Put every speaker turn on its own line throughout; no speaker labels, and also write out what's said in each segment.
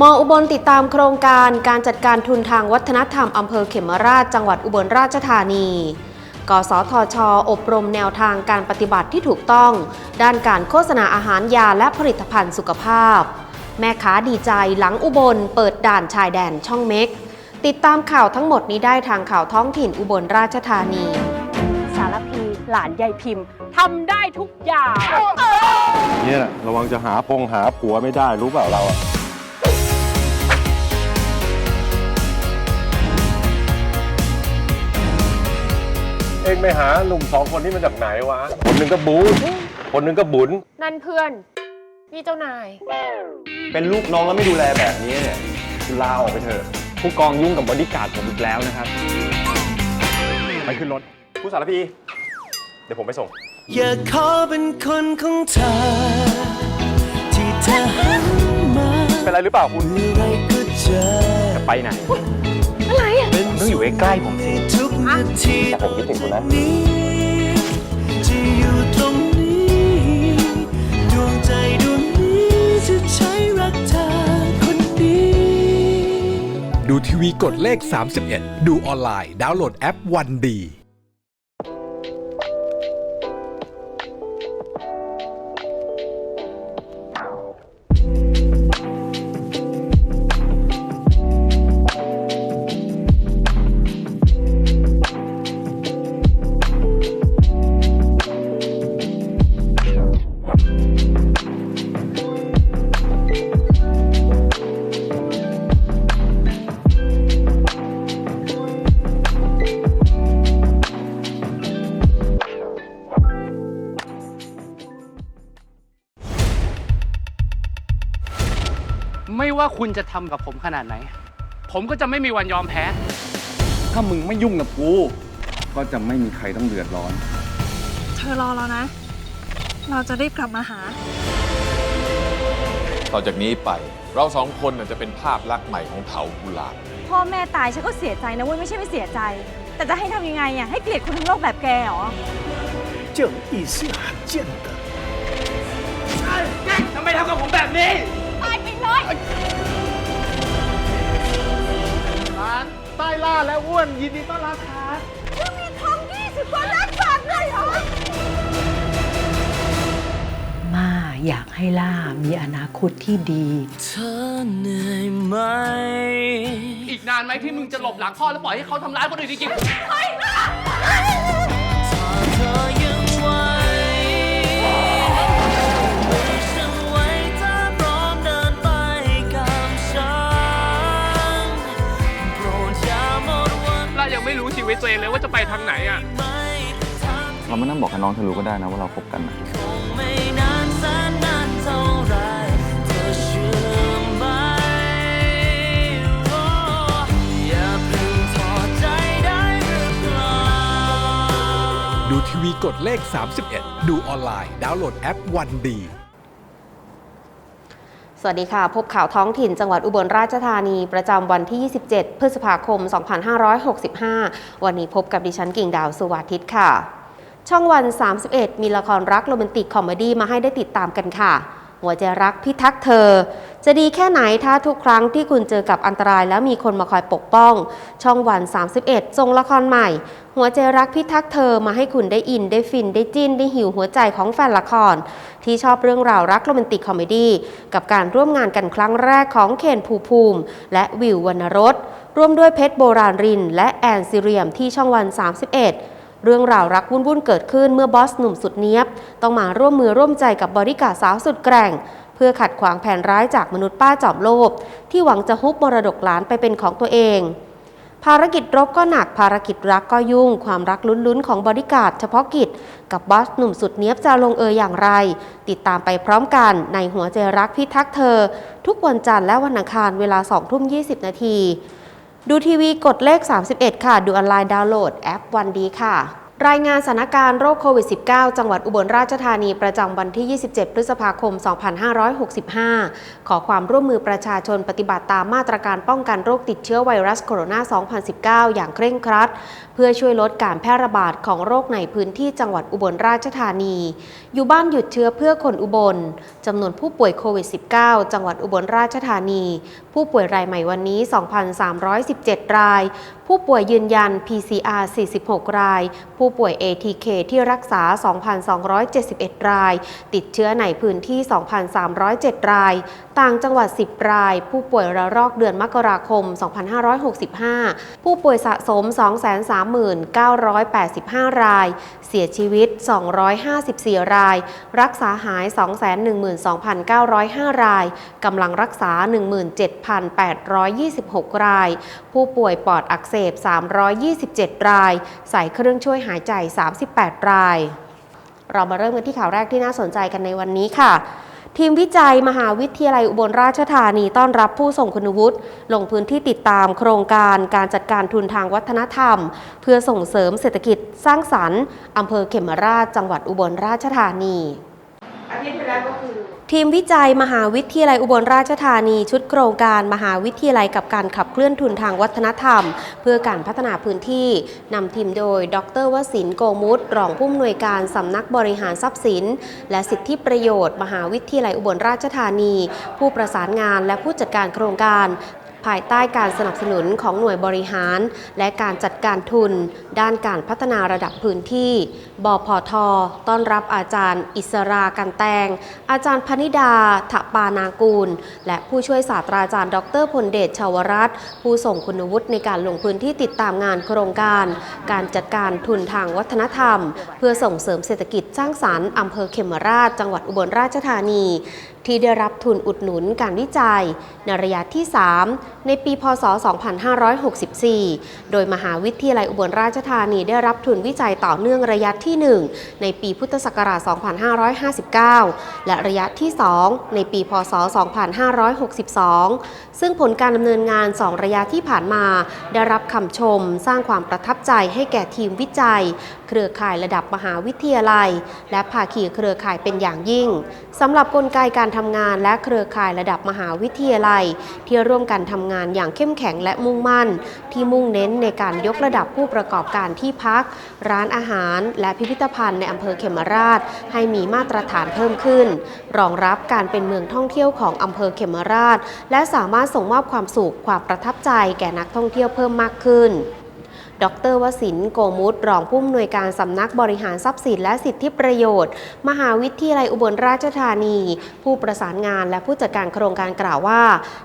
มอุบลติดตามโครงการการจัดการทุนทางวัฒนธรรมอำเภอเขมราชจังหวัดอุบลราชธานีกสทช อบรมแนวทางการปฏิบัติที่ถูกต้อง ด้านการโฆษณาอาหารยาและผลิตภัณฑ์สุขภาพ แม่ค้าดีใจหลังอุบล เปิดด่านชายแดนช่องเม็ก ติดตามข่าวทั้งหมดนี้ได้ทางข่าวท้องถิ่นอุบลราชธานี
สารพีหลานยายพิมพ์ทำได้ทุกอย่าง
เนี่ยระวังจะหาพงหาผัวไม่ได้รู้เปล่าเราอะ ไปหาหนุ่มสองคนนี้มาจากไหนวะ คนหนึ่งก็บูนคนหนึ่งก็บุญ
นั่นเพื่อน นี่เจ้านาย
เป็นลูกน้องแล้วไม่ดูแลแบบนี้เนี่ยคุณลาออกไปเถอะผู้กองยุ่งกับบอดี้การ์ดผมอีกแล้วนะครับ ไปขึ้นรถผู้สารพี เดี๋ยวผมไปส่ง
อยากขอเป็นคนของเธอ ที่เธอหันมา
เป็นไรหรือเปล่าคุณ
เมื่อไรก็เจอ
จะไปไหน
เป็น
ต้องอยู่ใกล้ๆผมสิ
ทุก คะ
แต่ผมคิดถึงคุณนะ
ดู
ทีวีกดเลข 31 ดูออนไลน์ ดาวน์โหลดแอปวันดี
คุณจะทำกับผมขนาดไหน ผมก็จะไม่มีวันยอมแพ้
ถ้ามึงไม่ยุ่งกับกู ก็จะไม่มีใครต้องเดือดร้อน
เธอรอเรานะ เราจะรีบกลับมาหา
ต่อจากนี้ไป เราสองคนน่ะจะเป็นภาพลักษณ์ใหม่ของเถากุหลาบ
พ่อแม่ตายฉันก็เสียใจนะเว้ยไม่ใช่ไม่เสียใจ แต่จะให้ทำยังไงอ่ะให้เกลียดคนทั้งโลกแบบแกเหรอ
正义是罕见的。
ทำไมทำกับผมแบบนี้
ตายไปเลย
ร้านใต้ล่าและอ้วนยินดีต้อนรับครับ
มีทองยี่สิบกว่าล้านบาทเลยเหรอ
มาอยากให้ล่ามีอนาคตที่ดี
เธอเหนื่อยไหม
อีกนานไหมที่มึงจะหลบหลังพ่อแล้วปล่อยให้เขาทำร้ายคนอื่นจริง
ถ้าเธ
ชีวิตตัวเองเลยว่าจะไปทางไหนอะ
ไม่ทาง
เราไม่ต้องบอกให้น้องเธอรู้ก็ได้นะว่าเราคบกันนะ
คงไม่นานแสนนานเท่าไรเธอเชื่อไหมโอ้อย่าเพิ่งถอดใจได้หรือเปล่า
ดูทีวีกดเลข 31 ดูออนไลน์ ดาวน์โหลดแอปวันดี
สวัสดีค่ะ พบข่าวท้องถิ่นจังหวัดอุบลราชธานีประจำวันที่ 27 พฤษภาคม 2565 วันนี้พบกับดิฉันกิ่งดาวสุวาทิตค่ะ ช่องวัน 31 มีละครรักโรแมนติกคอมเมดี้มาให้ได้ติดตามกันค่ะ หัวใจรักพิทักษ์เธอ จะดีแค่ไหนถ้าทุกครั้งที่คุณเจอกับอันตรายแล้วมีคนมาคอยปกป้อง ช่องวัน 31ทรงละครใหม่ หัวใจรักพิทักษ์เธอมาให้คุณได้อินได้ฟินได้จิ้น ได้หิวหัวใจของแฟนละคร ที่ชอบเรื่องราวรักโรแมนติกคอมเมดี้กับการร่วมงานกันครั้งแรกของเคนภูภูมิ และวิววรรณรสร่วมด้วยเพชรโบราณริน และแอนซิเรียมที่ช่องวัน 31เรื่องราวรักวุ่นๆเกิดขึ้นเมื่อบอสหนุ่มสุดเนี้ยบ ต้องมาร่วมมือร่วมใจกับบริการสาวสุดแกร่ง พื่อขัดขวางแผนร้ายจากมนุษย์ป้าจอมโลภที่หวังจะฮุบมรดกหลานไปเป็นของตัวเอง ภารกิจรบก็หนักภารกิจรักก็ยุ่ง ความรักลุ้นๆของบริการเฉพาะกิจ กับบอสหนุ่มสุดเนี้ยบจะลงเอยอย่างไร ติดตามไปพร้อมกันในหัวใจรักพิทักษ์เธอ ทุกวันจันทร์และวันอังคารเวลา2ทุ่ม20 นาทีดูทีวีกดเลข 31 ค่ะ ดูออนไลน์ดาวน์โหลดแอปวันดีค่ะ รายงานสถานการณ์โรคโควิด -19 จังหวัดอุบลราชธานีประจำวันที่ 27 พฤษภาคม 2565 ขอความร่วมมือประชาชนปฏิบัติตามมาตรการป้องกันโรคติดเชื้อไวรัสโคโรนา 2019 อย่างเคร่งครัด เพื่อช่วยลดการแพร่ระบาดของโรคในพื้นที่จังหวัดอุบลราชธานี อยู่บ้านหยุดเชื้อเพื่อคนอุบลจำนวนผู้ป่วยโควิด -19 จังหวัดอุบลราชธานี ผู้ป่วยรายใหม่วันนี้ 2,317 ราย ผู้ป่วยยืนยัน PCR 46 ราย ผู้ป่วย ATK ที่รักษา 2,271 ราย ติดเชื้อในพื้นที่ 2,307 ราย ต่างจังหวัด 10 ราย ผู้ป่วยระลอกเดือนมกราคม 2565 ผู้ป่วยสะสม 239,85 ราย เสียชีวิต 254 ราย รักษาหาย 212,905 ราย กำลังรักษา 17,826 ราย ผู้ป่วยปอดอักเสบ 327 ราย ใส่เครื่องช่วยหายใจ 38 ราย เรามาเริ่มกันที่ข่าวแรกที่น่าสนใจกันในวันนี้ค่ะ ทีมวิจัยมหาวิทยาลัยอุบลราชธานีต้อนรับผู้ส่งคุณวุฒิลงพื้นที่ติดตามโครงการการจัดการทุนทางวัฒนธรรม เพื่อส่งเสริมเศรษฐกิจสร้างสรรค์อำเภอเขมราชจังหวัดอุบลราชธานีอาที ทีมวิจัยมหาวิทยาลัยอุบลราชธานีชุดโครงการมหาวิทยาลัยกับการขับเคลื่อนทุนทางวัฒนธรรม เพื่อการพัฒนาพื้นที่นำทีมโดย ดรวสินทร์โกมุตรองผู้อำนวยการสำนักบริหารทรัพย์สิน และสิทธิประโยชน์ มหาวิทยาลัยอุบลราชธานี ผู้ประสานงานและผู้จัดการโครงการ ภายใต้การสนับสนุนของหน่วยบริหาร และการจัดการทุน ด้านการพัฒนาระดับพื้นที่ บพท ต้อนรับอาจารย์ อิสรากันแตง อาจารย์พนิดาถปานากูล และผู้ช่วยศาสตราจารย์ ดรพลเดชชาวรัตผู้ส่งคุณวุฒิในการลงพื้นที่ติดตามงานโครงการ การจัดการทุนทางวัฒนธรรม เพื่อส่งเสริมเศรษฐกิจสร้างสรรค์อำเภอเขมราช จังหวัดอุบลราชธานี ที่ได้รับทุนอุดหนุนการวิจัย ในระยะที่ 3 ในปีพศ 2564 โดยมหาวิทยาลัยอุบลราชธานีได้รับทุนวิจัยต่อเนื่องระยะที่ 1 ในปีพุทธศักราช 2559 และระยะที่ 2 ในปีพศ 2562 ซึ่งผลการดำเนินงาน 2 ระยะที่ผ่านมา ได้รับคำชม สร้างความประทับใจให้แก่ทีมวิจัย เครือข่ายระดับมหาวิทยาลัย และภาคีเครือข่ายเป็นอย่างยิ่งสำหรับกลไกการทำงานและเครือข่ายระดับมหาวิทยาลัย ที่ร่วมกันทำงานอย่างเข้มแข็งและมุ่งมั่น ที่มุ่งเน้นในการยกระดับผู้ประกอบการที่พัก ร้านอาหาร และพิพิธภัณฑ์ในอำเภอเขมราช ให้มีมาตรฐานเพิ่มขึ้น รองรับการเป็นเมืองท่องเที่ยวของอำเภอเขมราช และสามารถส่งมอบความสุขความประทับใจแก่นักท่องเที่ยวเพิ่มมากขึ้น ดรวสินโกมุตรองผู้อำนวยการสำนักบริหารทรัพย์สินและสิทธิประโยชน์ มหาวิทยาลัยอุบลราชธานี ผู้ประสานงานและผู้จัดการโครงการกล่าวว่า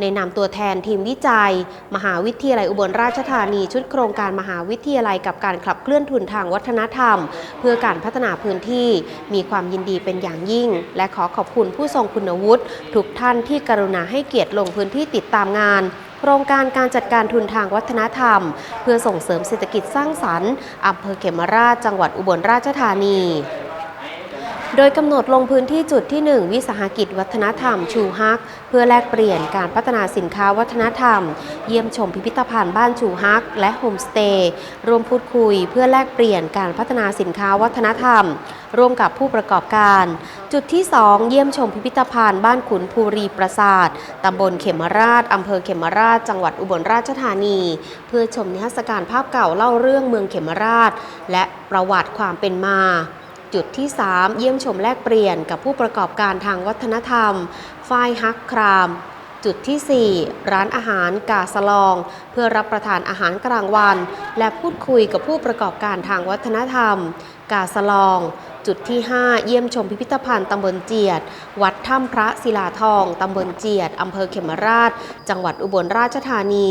ในนามตัวแทนทีมวิจัย มหาวิทยาลัยอุบลราชธานีชุดโครงการมหาวิทยาลัยกับการขับเคลื่อนทุนทางวัฒนธรรม เพื่อการพัฒนาพื้นที่มีความยินดีเป็นอย่างยิ่ง และขอขอบคุณผู้ทรงคุณวุฒิทุกท่านที่กรุณาให้เกียรติลงพื้นที่ติดตามงาน โครงการการจัดการทุนทางวัฒนธรรม เพื่อส่งเสริมเศรษฐกิจสร้างสรรค์อำเภอเขมราชจังหวัดอุบลราชธานีโดยกำหนดลงพื้นที่จุดที่ 1 วิสาหกิจวัฒนธรรมชูฮัก เพื่อแลกเปลี่ยนการพัฒนาสินค้าวัฒนธรรม เยี่ยมชมพิพิธภัณฑ์บ้านชูฮัก และโฮมสเตย์ร่วมพูดคุยเพื่อแลกเปลี่ยนการพัฒนาสินค้าวัฒนธรรม ร่วมกับผู้ประกอบการ จุดที่ 2 เยี่ยมชมพิพิธภัณฑ์บ้านขุนภูรีปราสาทตำบลเขมราชอำเภอเขมราช จังหวัดอุบลราชธานี เพื่อชมนิทรรศการภาพเก่าเล่าเรื่องเมืองเขมราช และประวัติความเป็นมาจุดที่ 3 เยี่ยมชมแลกเปลี่ยนกับผู้ประกอบการทางวัฒนธรรม ฝ้ายฮักคราม จุดที่ 4 ร้านอาหารกาสลอง พื่อรับประทานอาหารกลางวัน และพูดคุยกับผู้ประกอบการทางวัฒนธรรม กาสลอง จุดที่ 5 เยี่ยมชมพิพิธภัณฑ์ตำบลเจียด วัดถ้ำพระศิลาทองตำบลเจียดอำเภอเขมราช จังหวัดอุบลราชธานี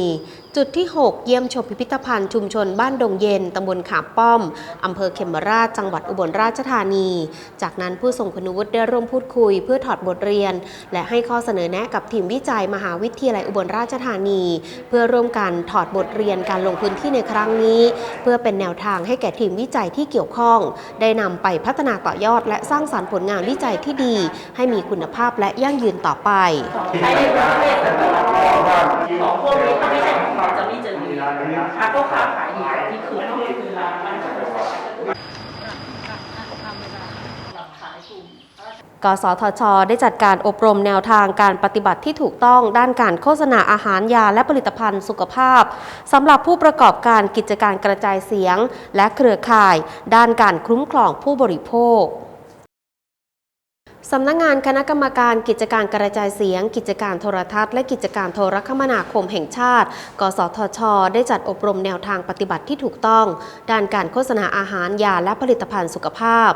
จุดที่ 6 เยี่ยมชมพิพิธภัณฑ์ชุมชนบ้านดงเย็นตำบลขาป้อมอำเภอเขมราช จังหวัดอุบลราชธานี จากนั้นผู้ทรงคุณวุฒิได้ร่วมพูดคุย เพื่อถอดบทเรียน และให้ข้อเสนอแนะกับทีมวิจัยมหาวิทยาลัยอุบลราชธานี เพื่อร่วมกันถอดบทเรียนการลงพื้นที่ในครั้งนี้ เพื่อเป็นแนวทางให้แก่ทีมวิจัยที่เกี่ยวข้อง ได้นำไปพัฒนาต่อยอด และสร้างสรรค์ผลงานวิจัยที่ดี ให้มีคุณภาพและยั่งยืนต่อไป
สองพวกนี้ก็ไม่ใช่ของเราจะไม่เจอดีอาก็ค้าขายดีที่คือ
กสทช ได้จัดการอบรมแนวทางการปฏิบัติที่ถูกต้องด้านการโฆษณาอาหารยาและผลิตภัณฑ์สุขภาพสำหรับผู้ประกอบการกิจการกระจายเสียง และเครือข่าย ด้านการคุ้มครองผู้บริโภคสำนักงานคณะกรรมการกิจการกระจายเสียง กิจการโทรทัศน์และกิจการโทรคมนาคมแห่งชาติ กสทช ได้จัดอบรมแนวทางปฏิบัติที่ถูกต้อง ด้านการโฆษณาอาหารยาและผลิตภัณฑ์สุขภาพ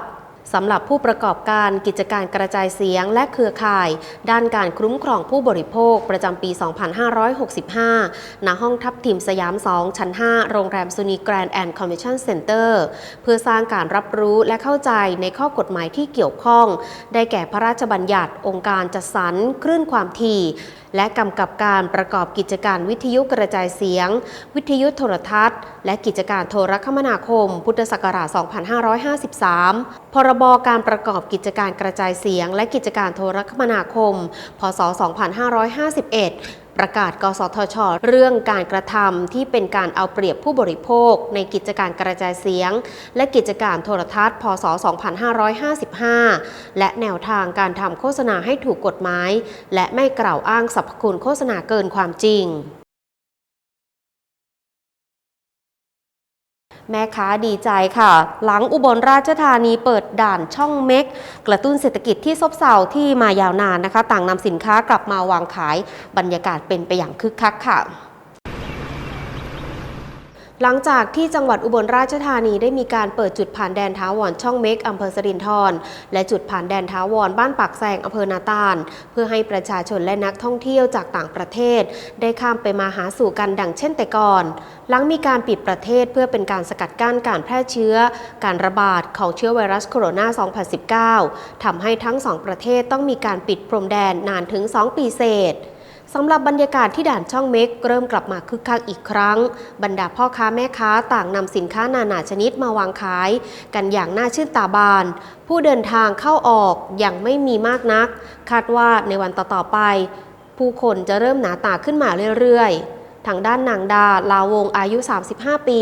สำหรับผู้ประกอบการกิจการกระจายเสียงและเครือข่าย ด้านการคุ้มครองผู้บริโภคประจำปี 2565 ณ ห้องทับทิมสยาม 2 ชั้น 5 โรงแรมซูนีแกรนด์แอนด์คอมมิชชั่นเซ็นเตอร์เพื่อสร้างการรับรู้และเข้าใจในข้อกฎหมายที่เกี่ยวข้อง ได้แก่พระราชบัญญัติองค์การจัดสรรคลื่นความถี่และกำกับการประกอบกิจการวิทยุกระจายเสียง วิทยุโทรทัศน์ และกิจการโทรคมนาคม พุทธศักราช 2553 พรบการประกอบกิจการกระจายเสียง และกิจการโทรคมนาคม พศ 2551ประกาศ กสทช เรื่องการกระทำที่เป็นการเอาเปรียบผู้บริโภค ในกิจการกระจายเสียง และกิจการโทรทัศน์ พศ 2555 และแนวทางการทำโฆษณาให้ถูกกฎหมาย และไม่กล่าวอ้างสรรพคุณโฆษณาเกินความจริง แม่ค้าดีใจค่ะ หลังอุบลราชธานีเปิดด่านช่องเม็ก กระตุ้นเศรษฐกิจที่ซบเซาที่มายาวนานนะคะ ต่างนำสินค้ากลับมาวางขายบรรยากาศเป็นไปอย่างคึกคักค่ะ หลังจากที่จังหวัดอุบลราชธานีได้มีการเปิดจุดผ่านแดนท้าวรช่องเม็กอำเภอสรินทรและจุดผ่านแดนท้าวรบ้านปากแซงอำเภอนาตาล เพื่อให้ประชาชนและนักท่องเที่ยวจากต่างประเทศ ได้ข้ามไปมาหาสู่กันดังเช่นแต่ก่อน หลังมีการปิดประเทศเพื่อเป็นการสกัดกั้นการแพร่เชื้อ การระบาดของเชื้อไวรัสโคโรนา 2019 ทำให้ทั้งสองประเทศต้องมีการปิดพรมแดนนานถึง 2 ปีเศษ สำหรับบรรยากาศที่ด่านช่องเม็กเริ่มกลับมาคึกคักอีกครั้ง บรรดาพ่อค้าแม่ค้าต่างนำสินค้านานาชนิดมาวางขาย กันอย่างน่าชื่นตาบาน ผู้เดินทางเข้าออกยังไม่มีมากนัก คาดว่าในวันต่อๆไป ผู้คนจะเริ่มหนาตาขึ้นมาเรื่อยๆ ทางด้านนางดา ลาวงอายุ 35 ปี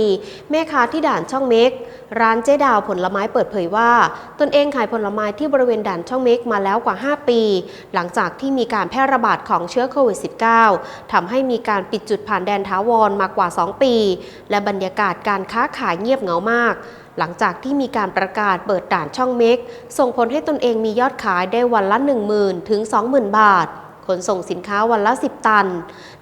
แม่ค้าที่ด่านช่องเม็กร้านเจ๊ดาวผลไม้เปิดเผยว่า ตนเองขายผลไม้ที่บริเวณด่านช่องเม็กมาแล้วกว่า 5 ปี หลังจากที่มีการแพร่ระบาดของเชื้อโควิด -19 ทำให้มีการปิดจุดผ่านแดนท้าวรมากว่า 2 ปี และบรรยากาศการค้าขายเงียบเหงามากหลังจากที่มีการประกาศเปิดด่านช่องเม็กส่งผลให้ตนเองมียอดขายได้วันละ 10,000 ถึง 20,000 บาท ขนส่งสินค้าวันละ 10 ตัน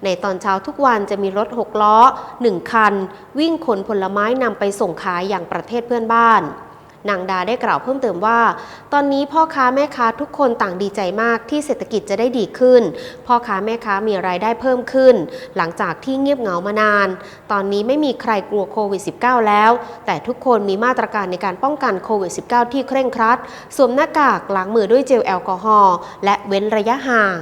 ในตอนเช้าทุกวันจะมีรถ 6 ล้อ 1 คัน วิ่งขนผลไม้นำไปส่งขายอย่างประเทศเพื่อนบ้านนางดาได้กล่าวเพิ่มเติมว่า ตอนนี้พ่อค้าแม่ค้าทุกคนต่างดีใจมากที่เศรษฐกิจจะได้ดีขึ้น พ่อค้าแม่ค้ามีรายได้เพิ่มขึ้น หลังจากที่เงียบเหงามานาน ตอนนี้ไม่มีใครกลัวโควิด -19 แล้ว แต่ทุกคนมีมาตรการในการป้องกันโควิด -19 ที่เคร่งครัด สวมหน้ากากล้างมือด้วยเจลแอลกอฮอล์และเว้นระยะห่าง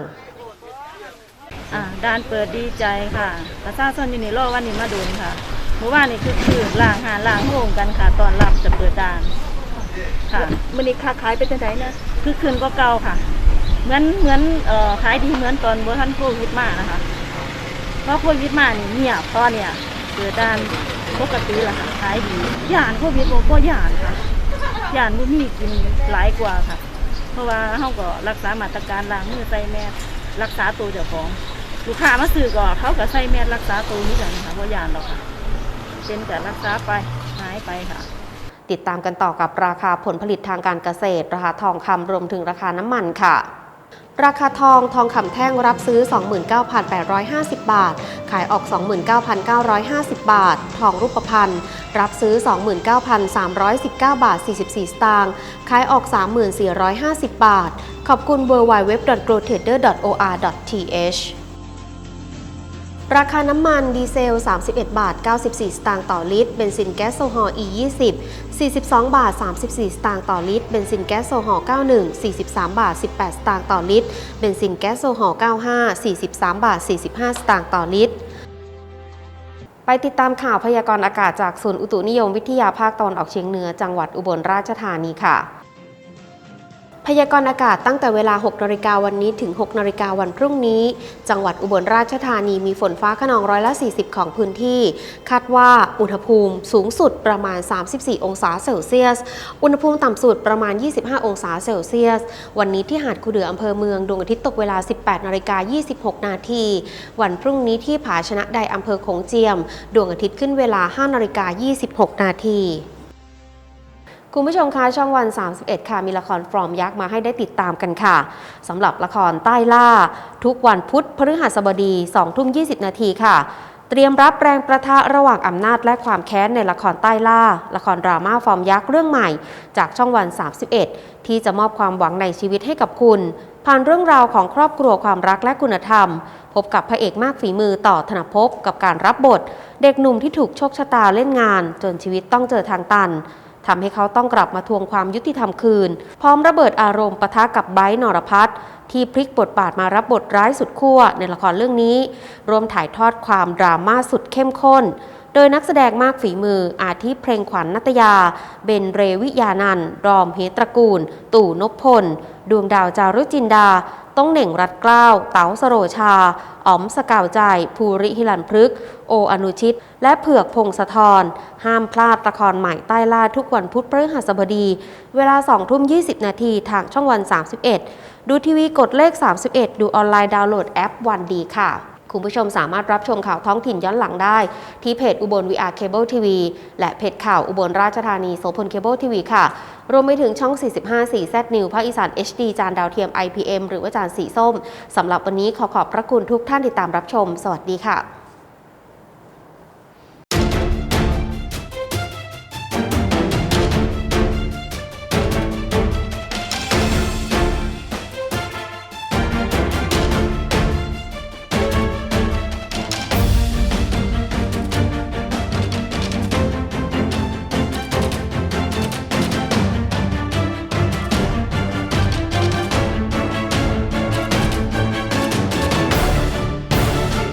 อ่าด้านเปิดดีใจค่ะประชาชนอยู่ในรอบวันนี้มาดูค่ะเมื่อวานนี้คือคือล่างหาล่างโฮมกันค่ะ ตอนรับจะเปิดด่านค่ะมันนี้ค้าขายเป็นจังไดนะคือคืนก็เก่าค่ะ เหมือนเหมือนเอ่อขายดีเหมือนตอนบ่ทันโควิดมานะคะเพราะโควิดมานี่เงียบตอนเนี่ยเปิดด่านปกติละค่ะขายดีย่านโควิดบ่ก็ย่านค่ะย่านบ่มีกินหลายกว่าค่ะ เพราะว่าเฮาก็รักษามาตรการล้างมือใส่แมสรักษาตัวเจ้าของ ลูกค้ามาซื้อก็เขาก็ใส่แมสรักษาตัวนี้กันค่ะเพราะยานหรอกค่ะเป็นแต่รักษาไปหายไปค่ะ
ติดตามกันต่อกับราคาผลผลิตทางการเกษตร ราคาทองคำรวมถึงราคาน้ำมันค่ะ ราคาทองทองคำแท่งรับซื้อ 29,850 บาท ขายออก 29,950 บาท ทองรูปพรรณรับซื้อ 29,319 บาท 44 สตางค์ขายออก 3450 บาท ขอบคุณ w w w g r o w t r a d e r o r t h ราคาน้ำมันดีเซล 31 บาท 94 สตางค์ต่อลิตร เบนซินแก๊สโซฮอล์ E20 42 บาท 34 สตางค์ต่อลิตร เบนซินแก๊สโซฮอล์ 91 43 บาท 18 สตางค์ต่อลิตร เบนซินแก๊สโซฮอล์ 95 43 บาท 45 สตางค์ต่อลิตร ไปติดตามข่าวพยากรณ์อากาศจากศูนย์อุตุนิยมวิทยาภาคตะวันออกเฉียงเหนือจังหวัดอุบลราชธานีค่ะ พยากรณ์อากาศตั้งแต่เวลา 6นาฬิกาวันนี้ถึง 6นาฬิกาวันพรุ่งนี้ จังหวัดอุบลราชธานีมีฝนฟ้าขนองร้อยละ 40 ของพื้นที่ คาดว่าอุณหภูมิสูงสุดประมาณ 34 องศาเซลเซียส อุณหภูมิต่ำสุดประมาณ 25 องศาเซลเซียส วันนี้ที่หาดคูเดืออำเภอเมืองดวงอาทิตย์ตกเวลา 18นาฬิกา26 นาที วันพรุ่งนี้ที่ผาชนะใดอำเภอโขงเจียม ดวงอาทิตย์ขึ้นเวลา 5นาฬิกา26 นาที คุณผู้ชมคะช่องวัน 31 ค่ะ มีละครฟอร์มยักษ์มาให้ได้ติดตามกันค่ะสำหรับละครใต้ล่า ทุกวันพุธพฤหัสบดี2ทุ่ม20 นาทีค่ะ เตรียมรับแรงประทะระหว่างอำนาจและความแค้นในละครใต้ล่า ละครดราม่าฟอร์มยักษ์เรื่องใหม่ จากช่องวัน 31 ที่จะมอบความหวังในชีวิตให้กับคุณ ผ่านเรื่องราวของครอบครัวความรักและคุณธรรม พบกับพระเอกมากฝีมือต่อธนภพกับการรับบท เด็กหนุ่มที่ถูกโชคชะตาเล่นงาน จนชีวิตต้องเจอทางตัน ทำให้เขาต้องกลับมาทวงความยุติธรรมคืน พร้อมระเบิดอารมณ์ปะทะกับไบร์นรพัฒน์ที่พลิกบทบาทมารับบทร้ายสุดขั้วในละครเรื่องนี้ รวมถ่ายทอดความดราม่าสุดเข้มข้น โดยนักแสดงมากฝีมืออาทิเพลงขวัญนัตยา เบนเรวิยานันรอมเฮตระกูล ตู่นพพล ดวงดาวจารุจินดา ต้องเหน่งรัดเกล้า เต๋าสโรชา อ๋อมสกาวใจ ภูริหิลันพฤก โออนุชิต และเผือกพงศธร ห้ามพลาดละครใหม่ใต้ล่าทุกวันพุธพฤหัสบดี เวลา2ทุ่ม 20 นาทีทางช่องวัน 31 ดูทีวีกดเลข 31 ดูออนไลน์ดาวน์โหลดแอปวันดีค่ะ คุณผู้ชมสามารถรับชมข่าวท้องถิ่นย้อนหลังได้ ที่เพจอุบล VR Cable TV และเพจข่าวอุบลราชธานีโสพลเคเบิลทีวีค่ะ รวมไปถึงช่อง 45 4 Z New ภาคอีสาน HD จานดาวเทียม IPM หรือว่าจานสีส้มสำหรับวันนี้ขอขอบพระคุณทุกท่านติดตามรับชม สวัสดีค่ะ